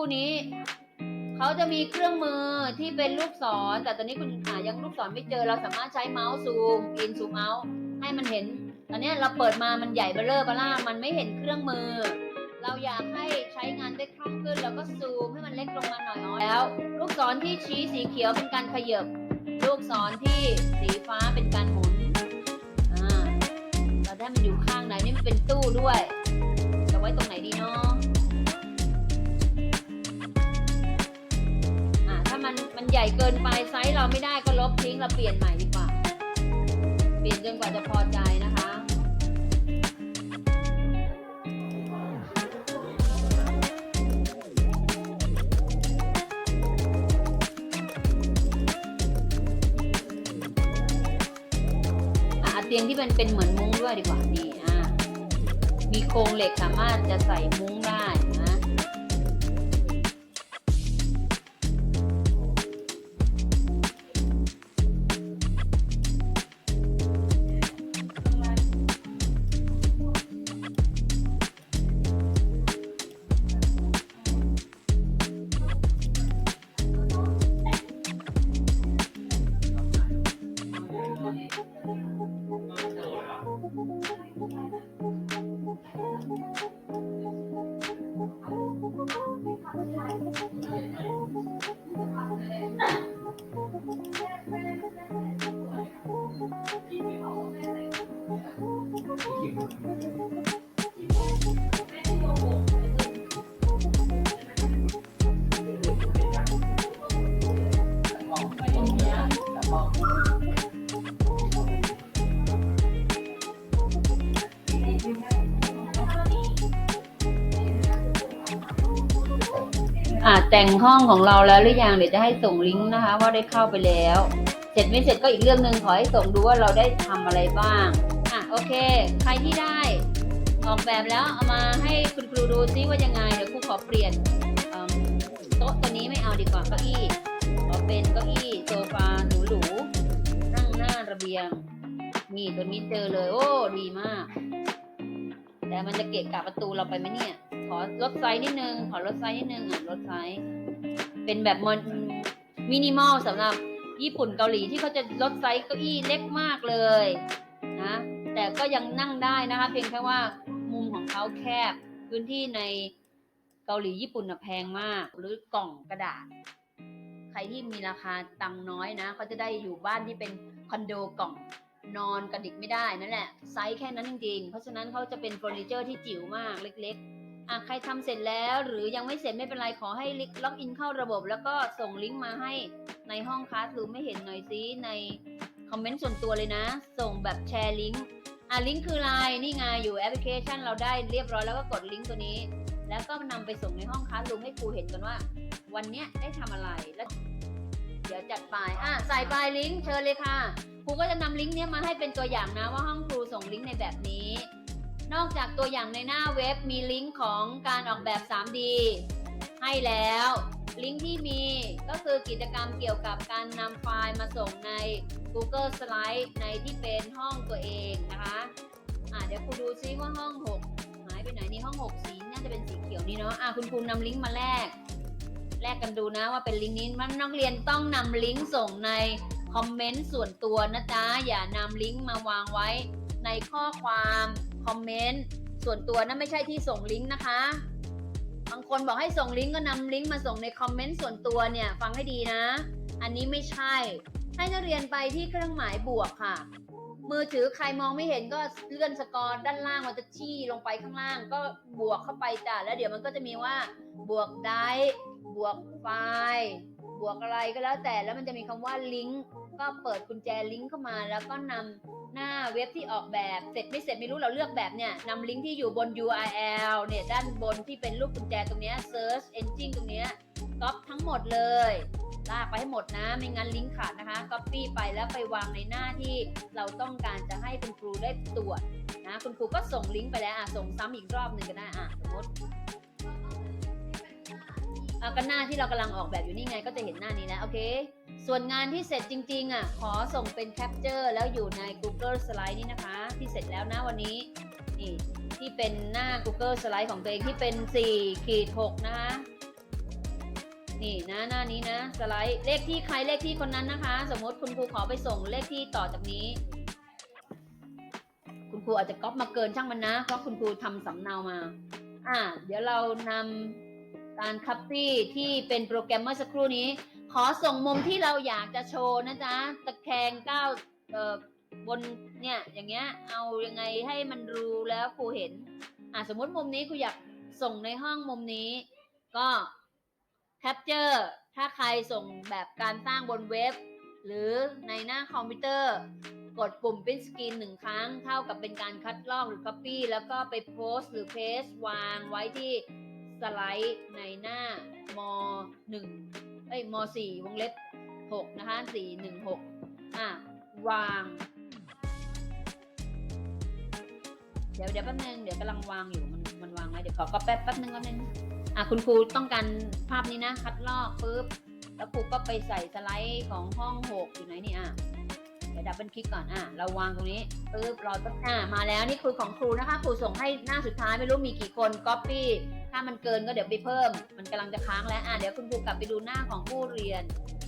คู่นี้เขาจะมีเครื่องมือที่เป็นลูกศร แต่ตอนนี้คุณหายังลูกศรไม่เจอเราสามารถใช้เมาส์ซูมอินซูมเอาให้มันเห็น ตอนนี้เราเปิดมามันใหญ่เบ้อเร่อเบล่ามันไม่เห็นเครื่องมือ เราอยากให้ใช้งานได้คล่องขึ้นเราก็ซูมให้มันเล็กลงมาหน่อยอแล้ว ลูกศรที่ชี้สีเขียวเป็นการขยับ ลูกศรที่สีฟ้าเป็นการหมุนอ่าเราได้มันอยู่ข้างไหนนี่มันเป็นตู้ด้วยจะไว้ตรงไหนดีเนาะ ญ่เกินไปไซส์เราไม่ได้ก็ลบทิ้งเราเปลี่ยนใหม่ดีกว่า เปลี่ยนจนกว่าจะพอใจนะคะอะเอาเตียงที่มันเป็นเหมือนมุ้งด้วยดีกว่านี่อ่ามีโครงเหล็กสามารถจะใส่มุ้ง อ่าแต่งห้องของเราแล้วหรือยังเดี๋ยวจะให้ส่งลิงก์นะคะ ว่าได้เข้าไปแล้ว เสร็จไม่เสร็จก็อีกเรื่องหนึ่งขอให้ส่งดูว่าเราได้ทำอะไรบ้างอะโอเค ใครที่ได้ ออกแบบแล้วเอามาให้คุณครูดูซิว่ายังไงเดี๋ยวครูขอเปลี่ยนโต๊ะตัวนี้ไม่เอาดีกว่าเก้าอี้ขอเป็นเก้าอี้โซฟาหรูๆนั่งหน้าระเบียงนี่ตัวนี้เจอเลย โอ้ดีมาก แต่มันจะเกะกะประตูเราไปไหมเนี่ย ขอลดไซส์นิดนึง ขอลดไซส์นิดนึงอะลดไซส์เป็นแบบมอนมินิมอลสำหรับญี่ปุ่นเกาหลีที่เขาจะลดไซส์เก้าอี้เล็กมากเลยนะแต่ก็ยังนั่งได้นะคะ เพียงแค่ว่ามุมของเขาแคบพื้นที่ในเกาหลีญี่ปุ่นน่ะแพงมาก หรือกล่องกระดาษ ใครที่มีราคาตังค์น้อยนะเขาจะได้อยู่บ้านที่เป็นคอนโดกล่อง นอนกระดิกไม่ได้นั่นแหละไซส์แค่นั้นจริงๆ เพราะฉะนั้นเขาจะเป็นเฟอร์นิเจอร์ที่จิ๋วมากเล็กๆอะใครทำเสร็จแล้วหรือยังไม่เสร็จไม่เป็นไรขอให้ล็อกอินเข้าระบบ แล้วก็ส่งลิงก์มาให้ในห้องคลาสรูมไม่เห็นหน่อยซิในคอมเมนต์ส่วนตัวเลยนะ ส่งแบบแชร์ลิงก์อะลิงก์คืออะไรนี่ไงอยู่แอปพลิเคชันเราได้เรียบร้อยแล้วก็กดลิงก์ตัวนี้ แล้วก็นำไปส่งในห้องคลาสรูมให้ครูเห็นกันว่า วันเนี้ยได้ทำอะไรแล้ว เดี๋ยวจัดไปอะใส่ไปลิงก์เชิญเลยค่ะ ครูก็จะนำลิงก์เนี้ยมาให้เป็นตัวอย่างนะว่าห้องครูส่งลิงก์ในแบบนี้ นอกจากตัวอย่างในหน้าเว็บมีลิงก์ของการออกแบบ 3D ให้แล้ว ลิงก์ที่มีก็คือกิจกรรมเกี่ยวกับการนำไฟล์มาส่งใน Google Slide ในที่เป็นห้องตัวเองนะคะอะเดี๋ยวครูดูซิว่าห้อง 6 หายไปไหนนี่ห้อง 6 สีน่าจะเป็นสีเขียวนี่เนาะอะคุณครูนำลิงก์มาแลกแลกกันดูนะว่าเป็นลิงก์นี้มันนักเรียนต้องนำลิงก์ส่งใน คอมเมนต์ส่วนตัวนะจ๊ะ อย่านำลิงก์มาวางไว้ในข้อความคอมเมนต์ส่วนตัวนั่นไม่ใช่ที่ส่งลิงก์นะคะ บางคนบอกให้ส่งลิงก์ก็นำลิงก์มาส่งในคอมเมนต์ส่วนตัวเนี่ยฟังให้ดีนะ อันนี้ไม่ใช่ ให้นักเรียนไปที่เครื่องหมายบวกค่ะ มือถือใครมองไม่เห็นก็เลื่อนสกอร์ด้านล่างมันจะชี้ลงไปข้างล่าง ก็บวกเข้าไปจ้ะแล้วเดี๋ยวมันก็จะมีว่า บวกได้บวกไฟล์บวกอะไรก็แล้วแต่แล้วมันจะมีคำว่าลิงก์ ก็เปิดกุญแจลิงก์เข้ามา แล้วก็นำหน้าเว็บที่ออกแบบเสร็จไม่เสร็จไม่รู้เราเลือกแบบเนี่ยนำลิงก์ที่อยู่บน URL เนี่ยด้านบนที่เป็นรูปกุญแจตรงเนี้ย search engine ตรงเนี้ยก๊อปทั้งหมดเลยลากไปให้หมดนะ ไม่งั้นลิงก์ขาดนะคะก๊อปปี้ไปแล้วไปวางในหน้าที่เราต้องการจะให้คุณครูได้ตรวจนะคุณครูก็ส่งลิงก์ไปแล้วอะส่งซ้ำอีกรอบหนึ่งก็ได้อะสมมติ อะก็หน้าที่เรากำลังออกแบบอยู่นี่ไงก็จะเห็นหน้านี้แล้วโอเค ส่วนงานที่เสร็จจริงๆอะขอส่งเป็นแคปเจอร์แล้วอยู่ใน Google Slide นี่นะคะ ที่เสร็จแล้วนะวันนี้นี่ที่เป็นหน้า Google Slide ของตัวเองที่เป็น4ขีด6นะคะนี่นะหน้านี้นะสไลด์เลขที่ใครเลขที่คนนั้นนะคะ สมมติคุณครูขอไปส่งเลขที่ต่อจากนี้ คุณครูอาจจะก๊อปมาเกินช่างมันนะเพราะคุณครูทำสำเนามา อ่า เดี๋ยวเรานำ การคัปปี้ที่เป็นโปรแกรมเมื่อสักครู่นี้ ขอส่งมุมที่เราอยากจะโชว์นะจ๊ะ ตะแคงก้าวเอ่อบนเนี่ยอย่างเงี้ยเอายังไงให้มันรู้แล้วครูเห็น อ่าสมมติมุมนี้ครูอยากส่งในห้องมุมนี้ ก็แคปเจอร์ถ้าใครส่งแบบการสร้างบนเว็บ หรือในหน้าคอมพิวเตอร์ กดปุ่ม print screen หนึ่งครั้ง เท่ากับเป็นการคัดลอกหรือ copy แล้วก็ไปโพสต์หรือเพสวางไว้ที่ ไลด์ในหน้ามหนึ่งเอ้ยมสี่วงเล็บหกนะคะสี่หนึ่งหกอะวาง เดี๋ยวเดี๋ยวแป๊บนึงเดี๋ยวกำลังวางอยู่มันมันวางไว้เดี๋ยวขอก็แป๊บแป๊บนึงแป๊บนึงอะคุณครูต้องการภาพนี้นะ คัดลอกปุ๊บแล้วครูก็ไปใส่สไลด์ของห้องหกอยู่ไหนนี่อะเดี๋ยวดับเบิลคลิกก่อนอะเราวางตรงนี้ปึ๊บรอตั้งอ่ามาแล้วนี่คือของครูนะคะ ครูส่งให้หน้าสุดท้ายไม่รู้มีกี่คนก๊อปปี้ ถ้ามันเกินก็เดี๋ยวไปเพิ่ม มันกำลังจะค้างแล้วอะเดี๋ยวคุณครูกลับไปดูหน้าของผู้เรียน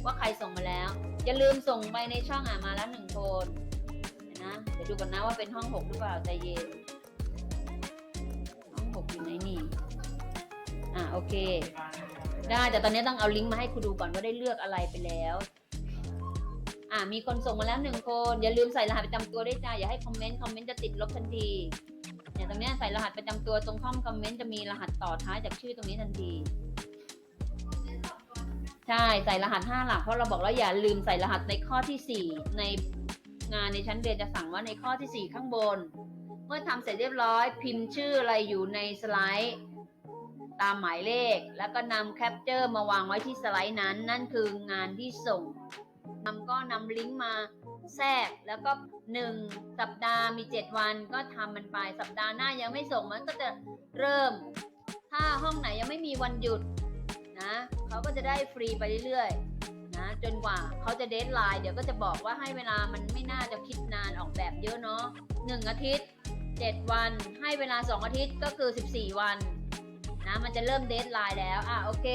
ว่าใครส่งมาแล้ว อย่าลืมส่งไปในช่องอะมาแล้วหนึ่งคนนะเดี๋ยวดูก่อนนะว่าเป็นห้องหกหรือเปล่าใจเย็นห้องหกอยู่ไหนนี่อะโอเค ได้แต่ตอนนี้ต้องเอาลิงก์มาให้ครูดูก่อนว่าได้เลือกอะไรไปแล้วอ่ามีคนส่งมาแล้วหนึ่งคน อย่าลืมใส่รหัสประจำตัวด้วยจ้าอย่าให้คอมเมนต์คอมเมนต์จะติดลบทันที เนี่ยตรงเนี้ยใส่รหัสประจำตัวตรงข้อมคอมเมนต์จะมีรหัสต่อท้ายจากชื่อตรงนี้ทันที ใช่ใส่รหัสห้าหลักเพราะเราบอกแล้วอย่าลืมใส่รหัสในข้อที่สี่ในงานในชั้นเรียนจะสั่งว่าในข้อที่สี่ข้างบน เมื่อทำเสร็จเรียบร้อย พิมพ์ชื่ออะไรอยู่ในสไลด์ ตามหมายเลข แล้วก็นำแคปเจอร์มาวางไว้ที่สไลด์นั้น นั่นคืองานที่ส่ง นำก็นำลิงก์มาแทรกแล้วก็หนึ่งสัปดาห์มีเจ็ดวันก็ทำมันไปสัปดาห์หน้ายังไม่ส่งมันก็จะเริ่ม ถ้าห้องไหนยังไม่มีวันหยุดนะเขาก็จะได้ฟรีไปเรื่อยๆนะจนกว่าเขาจะเดทไลน์เดี๋ยวก็จะบอกว่าให้เวลามันไม่น่าจะคิดนานออกแบบเยอะเนาะหนึ่งอาทิตย์เจ็ดวัน ให้เวลาสองอาทิตย์ก็คือสิบสี่วันนะมันจะเริ่มเดทไลน์แล้ว อะโอเค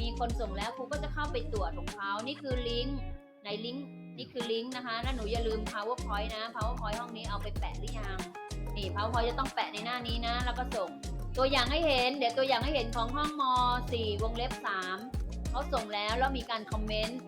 มีคนส่งแล้วครูก็จะเข้าไปตรวจของเขา นี่คือลิงก์ ในลิงก์นี่คือลิงก์นะคะ แล้วหนูอย่าลืม powerpoint นะ powerpoint ห้องนี้เอาไปแปะหรือยัง นี่ powerpoint จะต้องแปะในหน้านี้นะ แล้วก็ส่ง ตัวอย่างให้เห็น เดี๋ยวตัวอย่างให้เห็นของห้องม .4 วงเล็บ 3เขาส่งแล้วแล้วมีการคอมเมนต์